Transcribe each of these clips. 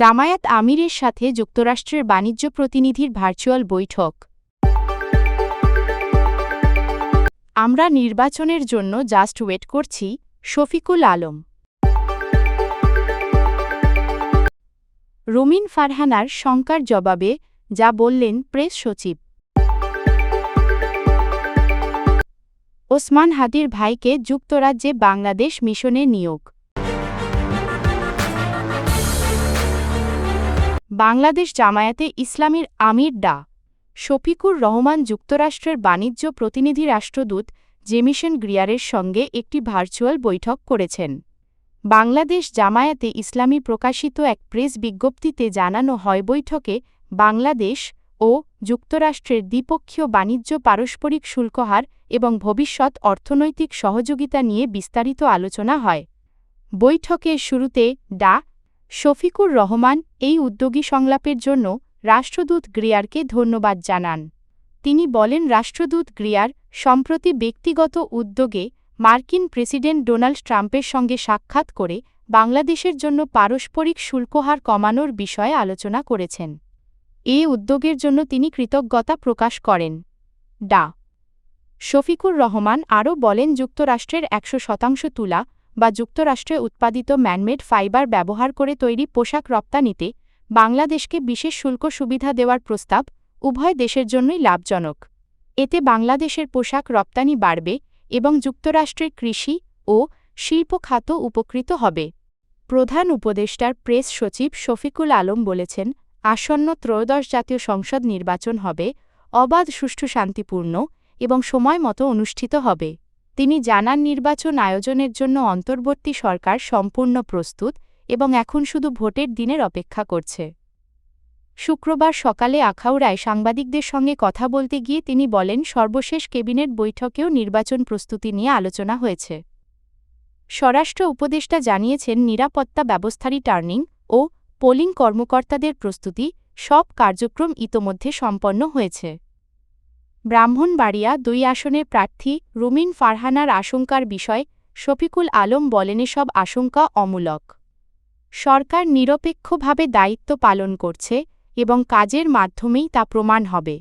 জামায়াত আমিরের সাথে যুক্তরাষ্ট্রের বাণিজ্য প্রতিনিধির ভার্চুয়াল বৈঠক। আমরা নির্বাচনের জন্য জাস্ট ওয়েট করছি, শফিকুল আলম। রুমিন ফারহানার শঙ্কার জবাবে যা বললেন প্রেস সচিব। ওসমান হাদির ভাইকে যুক্তরাজ্যে বাংলাদেশ মিশনে নিয়োগ। বাংলাদেশ জামায়াতে ইসলামীর আমির ডা. শফিকুর রহমান যুক্তরাষ্ট্রের বাণিজ্য প্রতিনিধি রাষ্ট্রদূত জেমিশন গ্রিয়ারের সঙ্গে একটি ভার্চুয়াল বৈঠক করেছেন। বাংলাদেশ জামায়াতে ইসলামী প্রকাশিত এক প্রেস বিজ্ঞপ্তিতে জানানো হয়, বৈঠকে বাংলাদেশ ও যুক্তরাষ্ট্রের দ্বিপক্ষীয় বাণিজ্য পারস্পরিক শুল্কহার এবং ভবিষ্যৎ অর্থনৈতিক সহযোগিতা নিয়ে বিস্তারিত আলোচনা হয়। বৈঠকের শুরুতে ডা. শফিকুর রহমান এই উদ্যোগী সংলাপের জন্য রাষ্ট্রদূত গ্রিয়ারকে ধন্যবাদ জানান। তিনি বলেন, রাষ্ট্রদূত গ্রিয়ার সম্প্রতি ব্যক্তিগত উদ্যোগে মার্কিন প্রেসিডেন্ট ডোনাল্ড ট্রাম্পের সঙ্গে সাক্ষাৎ করে বাংলাদেশের জন্য পারস্পরিক শুল্কহার কমানোর বিষয়ে আলোচনা করেছেন। এ উদ্যোগের জন্য তিনি কৃতজ্ঞতা প্রকাশ করেন। ডা. শফিকুর রহমান আরও বলেন, যুক্তরাষ্ট্রের একশো শতাংশ তুলা বা যুক্তরাষ্ট্রে উৎপাদিত ম্যানমেড ফাইবার ব্যবহার করে তৈরি পোশাক রপ্তানিতে বাংলাদেশকে বিশেষ শুল্ক সুবিধা দেওয়ার প্রস্তাব উভয় দেশের জন্যই লাভজনক। এতে বাংলাদেশের পোশাক রপ্তানি বাড়বে এবং যুক্তরাষ্ট্রের কৃষি ও শিল্প খাত উপকৃত হবে। প্রধান উপদেষ্টার প্রেস সচিব শফিকুল আলম বলেছেন, আসন্ন ত্রয়োদশ জাতীয় সংসদ নির্বাচন হবে অবাধ, সুষ্ঠু, শান্তিপূর্ণ এবং সময় মতো অনুষ্ঠিত হবে। তিনি জানান নির্বাচন আয়োজনের জন্য অন্তর্বর্তী সরকার সম্পূর্ণ প্রস্তুত এবং এখন শুধু ভোটের দিনের অপেক্ষা করছে। শুক্রবার সকালে আখাউড়ায় সাংবাদিকদের সঙ্গে কথা বলতে গিয়ে তিনি বলেন, সর্বশেষ কেবিনেট বৈঠকেও নির্বাচন প্রস্তুতি নিয়ে আলোচনা হয়েছে। স্বরাষ্ট্র উপদেষ্টা জানিয়েছেন, নিরাপত্তা ব্যবস্থারই টার্নিং ও পোলিং কর্মকর্তাদের প্রস্তুতি সব কার্যক্রম ইতোমধ্যে সম্পন্ন হয়েছে। ব্রাহ্মণবাড়িয়া দুই আসনের প্রার্থী রুমিন ফারহানার আশঙ্কার বিষয়, শফিকুল আলম বলেন সব আশঙ্কা অমূলক। সরকার নিরপেক্ষভাবে দায়িত্ব পালন করছে এবং কাজের মাধ্যমেই তা প্রমাণ হবে।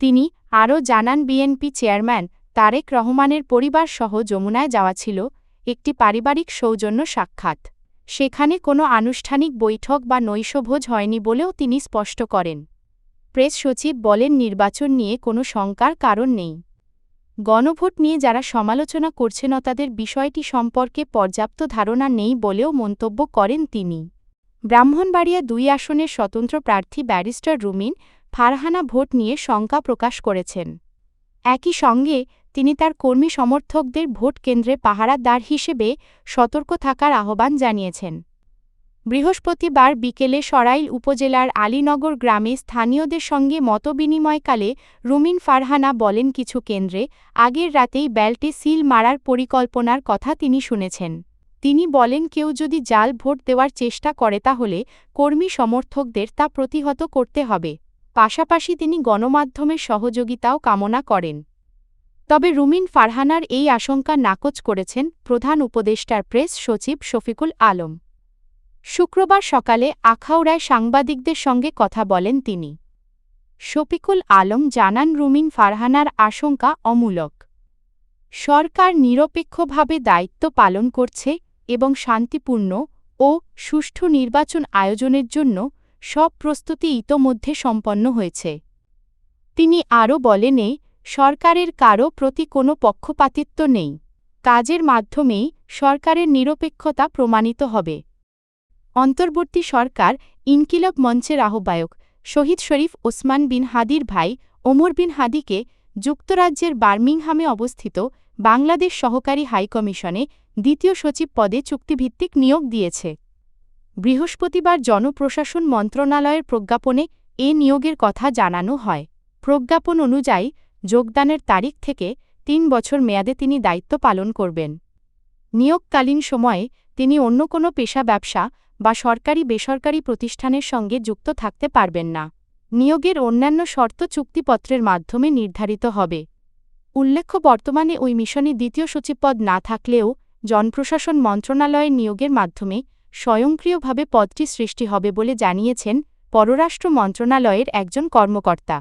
তিনি আরও জানান, বিএনপি চেয়ারম্যান তারেক রহমানের পরিবার সহ যমুনায় যাওয়া ছিল একটি পারিবারিক সৌজন্য সাক্ষাৎ। সেখানে কোনো আনুষ্ঠানিক বৈঠক বা নৈশভোজ হয়নি বলেও তিনি স্পষ্ট করেন। প্রেস সচিব বলেন, নির্বাচন নিয়ে কোনো শঙ্কার কারণ নেই। গণভোট নিয়ে যারা সমালোচনা করছেন তাদের বিষয়টি সম্পর্কে পর্যাপ্ত ধারণা নেই বলেও মন্তব্য করেন তিনি। ব্রাহ্মণবাড়িয়া দুই আসনের স্বতন্ত্র প্রার্থী ব্যারিস্টার রুমিন ফারহানা ভোট নিয়ে শঙ্কা প্রকাশ করেছেন। একই সঙ্গে তিনি তার কর্মী সমর্থকদের ভোট কেন্দ্রে পাহারাদার হিসেবে সতর্ক থাকার আহ্বান জানিয়েছেন। বৃহস্পতিবার বিকেলে সরাইল উপজেলার আলীনগর গ্রামে স্থানীয়দের সঙ্গে মতবিনিময়কালে রুমিন ফারহানা বলেন কিছু কেন্দ্রে আগের রাতেই ব্যালটে সিল মারার পরিকল্পনার কথা তিনি শুনেছেন। তিনি বলেন, কেউ যদি জাল ভোট দেওয়ার চেষ্টা করে তাহলে কর্মী সমর্থকদের তা প্রতিহত করতে হবে। পাশাপাশি তিনি গণমাধ্যমের সহযোগিতাও কামনা করেন। তবে রুমিন ফারহানার এই আশঙ্কা নাকচ করেছেন প্রধান উপদেষ্টার প্রেস সচিব শফিকুল আলম। শুক্রবার সকালে আখাউড়ায় সাংবাদিকদের সঙ্গে কথা বলেন তিনি। শফিকুল আলম জানান, রুমিন ফারহানার আশঙ্কা অমূলক। সরকার নিরপেক্ষভাবে দায়িত্ব পালন করছে এবং শান্তিপূর্ণ ও সুষ্ঠু নির্বাচন আয়োজনের জন্য সব প্রস্তুতি ইতোমধ্যে সম্পন্ন হয়েছে। তিনি আরও বলেন সরকারের কারও প্রতি কোনো পক্ষপাতিত্ব নেই। কাজের মাধ্যমেই সরকারের নিরপেক্ষতা প্রমাণিত হবে। অন্তর্বর্তী সরকার ইনকিলাব মঞ্চের আহ্বায়ক শহীদ শরীফ ওসমান বিন হাদির ভাই ওমর বিন হাদিকে যুক্তরাজ্যের বার্মিংহামে অবস্থিত বাংলাদেশ সহকারী হাইকমিশনে দ্বিতীয় সচিব পদে চুক্তিভিত্তিক নিয়োগ দিয়েছে। বৃহস্পতিবার জনপ্রশাসন মন্ত্রণালয়ের প্রজ্ঞাপনে এ নিয়োগের কথা জানানো হয়। প্রজ্ঞাপন অনুযায়ী যোগদানের তারিখ থেকে তিন বছর মেয়াদে তিনি দায়িত্ব পালন করবেন। নিয়োগকালীন সময়ে তিনি অন্য কোনো পেশা ব্যবসা বা সরকারি বেসরকারি প্রতিষ্ঠানের সঙ্গে যুক্ত থাকতে পারবেন না। নিয়োগের অন্যান্য শর্ত চুক্তিপত্রের মাধ্যমে নির্ধারিত হবে। উল্লেখ্য, বর্তমানে ওই মিশনে দ্বিতীয় সচিবপদ না থাকলেও জনপ্রশাসন মন্ত্রণালয়ের নিয়োগের মাধ্যমে স্বয়ংক্রিয়ভাবে পদটি সৃষ্টি হবে বলে জানিয়েছেন পররাষ্ট্র মন্ত্রণালয়ের একজন কর্মকর্তা।